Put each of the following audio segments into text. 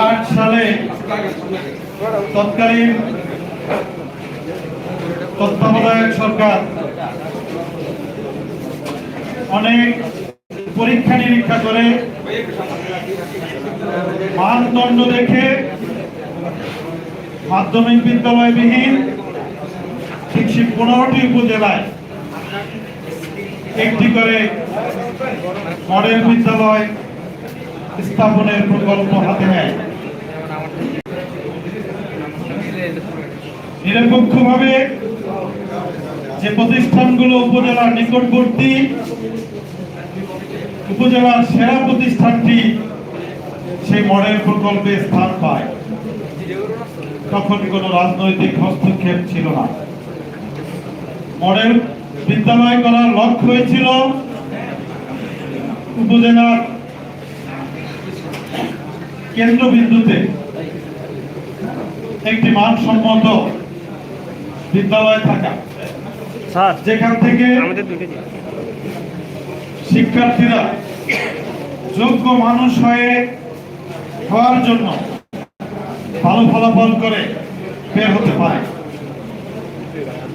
আট সালে তৎকালীন তত্ত্বাবধায়ক সরকার অনেক পরীক্ষা নিরীক্ষা করে মানদণ্ড দেখে মাধ্যমিক বিদ্যালয়বিহীন সেই পনেরোটি উপজেলায় একটি করে মডেল বিদ্যালয় স্থাপনের প্রকল্প হাতে নেয়। নিরপেক্ষভাবে যে প্রতিষ্ঠানগুলো উপজেলার নিকটবর্তী, উপজেলার সেরা প্রতিষ্ঠানটি সেই মডেল প্রকল্পে স্থান পায়। তখন কোনো রাজনৈতিক হস্তক্ষেপ ছিল না মডেল বিদ্যালয় করার লক্ষ্য হয়েছিল উপজেলার কেন্দ্রবিন্দুতে একটি মানসম্মত বিদ্যালয় থাকা যেখান থেকে। শিক্ষার্থীরা যোগ্য মানুষ হয়ে হওয়ার জন্য ভালো ফলাফল করে বের হতে পারে।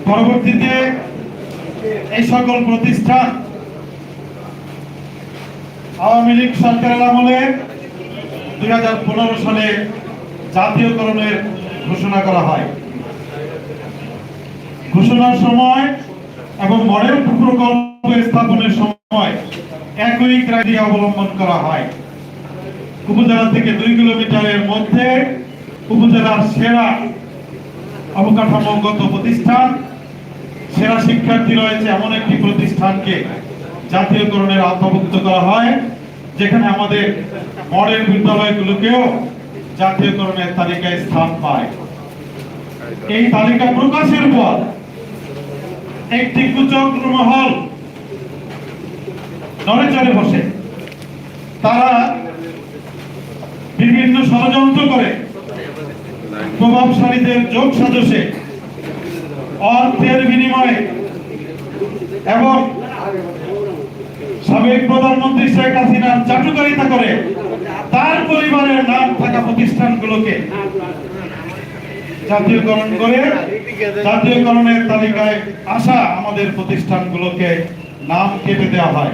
পরবর্তীতে এই সকল প্রতিষ্ঠান আওয়ামী লীগ সরকারের আমলে দুই সালে জাতীয়করণের ঘোষণা করা হয়। ঘোষণার সময় এবং মডেল প্রকল্প স্থাপনের সময় একই ক্রাইটেরিয়া অবলম্বন করা হয়। উপজেলা থেকে দুই কিলোমিটারের মধ্যে উপজেলার সেরা অবকাঠামোগত প্রতিষ্ঠান, সেরা শিক্ষার্থী রয়েছে এমন একটি প্রতিষ্ঠানকে জাতীয়করণের আওতাভুক্ত করা হয়, যেখানে আমাদের মডেল বিদ্যালয়গুলোকেও জাতীয়করণের তালিকায় স্থান পায়। এই তালিকা প্রকাশের পর একটি কুচক্র মহল নড়ে চড়ে বসে। তারা বিভিন্ন ষড়যন্ত্র করে প্রভাবশালীদের যোগ সাজসে অর্থের বিনিময়ে এবং সাবেক প্রধানমন্ত্রী শেখ হাসিনার চাটুকারিতা করে তার পরিবারের নাম থাকা প্রতিষ্ঠানগুলোকে জাতীয়করণ করে জাতীয়করণের তালিকায় আসা আমাদের প্রতিষ্ঠানগুলোকে নাম কেটে দেওয়া হয়।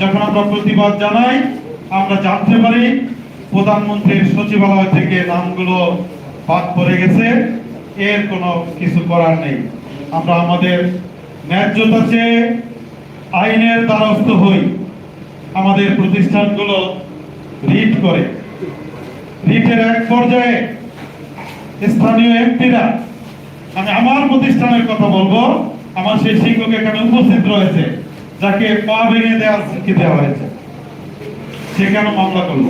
যখন আমরা প্রতিবাদ জানাই, আমরা জানতে পারি প্রধানমন্ত্রীর সচিবালয় থেকে নামগুলো বাদ পড়ে গেছে, এর কোনো কিছু করার নেই। আমরা আমাদের ন্যায্যতা চেয়ে আইনের দ্বারস্থ হই। আমাদের প্রতিষ্ঠানগুলো রিট করে। রিটের এক পর্যায়ে স্থানীয় এমপিরা, আমি আমার প্রতিষ্ঠানের কথা বলব, আমার সেই শিক্ষক এখানে উপস্থিত রয়েছে, যাকে পা ভেঙে দেওয়ার দেওয়া হয়েছে। সে কেন মামলা করল?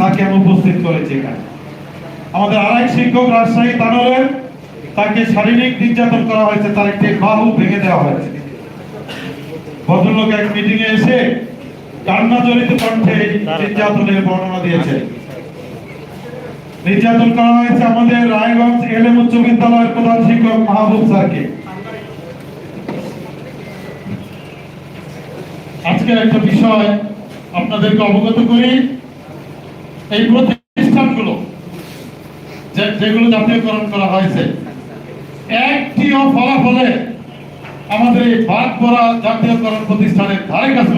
তাকে উপস্থিত করেছি এখানে। আমাদের আরেক শিক্ষক রাজশাহী তানরের তাকে শারীরিক নির্যাতন করা হয়েছে, তার একটি বাহু ভেঙে দেওয়া হয়েছে। ভদ্রলোক এক মিটিং এ এসে কান্না জড়িত কণ্ঠে নির্যাতনের বর্ণনা দিয়েছে। নির্যাতন করা হয়েছে আমাদের রায়গঞ্জ এলএম উচ্চ বিদ্যালয়ের প্রধান শিক্ষক মাহবুব স্যারকে। আজকের একটা বিষয় আপনাদেরকে অবগত করি। এই প্রতিষ্ঠানগুলো যেগুলো জাতীয়করণ করা হয়েছে একটিও ফলাফলে আমাদের এই ভাগ করা জাতীয়করণ প্রতিষ্ঠানের ধারে কাছে